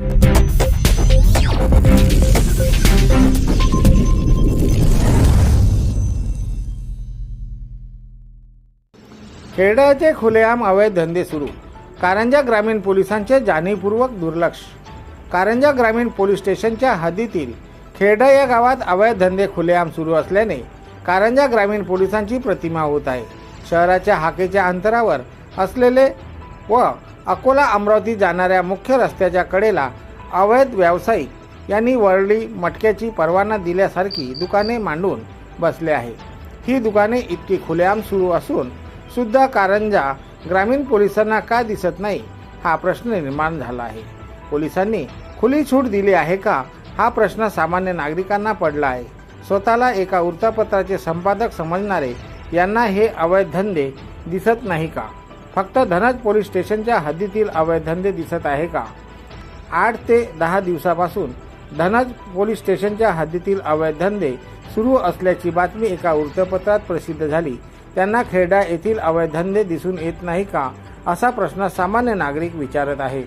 खेड्याचे खुलेआम अवैध धंदे सुरू. कारंजा ग्रामीण पोलिसांचे जाणीवपूर्वक दुर्लक्ष. कारंजा ग्रामीण पोलीस स्टेशनच्या हद्दीतील खेडा या गावात अवैध धंदे खुलेआम सुरू असल्याने कारंजा ग्रामीण पोलिसांची प्रतिमा होत आहे. शहराच्या हाकेच्या अंतरावर असलेले व अकोला अमरावती जाणाऱ्या मुख्य रस्त्याच्या कडेला अवैध व्यावसायिक यांनी वरळी मटक्याची परवाना दिल्यासारखी दुकाने मांडून बसले आहे. ही दुकाने इतकी खुलेआम सुरू असून सुद्धा कारंजा ग्रामीण पोलिसांना का दिसत नाही हा प्रश्न निर्माण झाला आहे. पोलिसांनी खुली छूट दिली आहे का हा प्रश्न सामान्य नागरिकांना पडला आहे. स्वतःला एका वृत्तपत्राचे संपादक समजणारे यांना हे अवैध धंदे दिसत नाही का? फक्त धनज पोलीस स्टेशनच्या हद्दीतील अवैध धंदे दिसत आहे का? आठ ते दहा दिवसापासून धनज पोलीस स्टेशनच्या हद्दीतील अवैध धंदे सुरू असल्याची बातमी एका वृत्तपत्रात प्रसिद्ध झाली. त्यांना खेरडा येथील अवैध धंदे दिसून येत नाही का? असा प्रश्न सामान्य नागरिक विचारत आहे.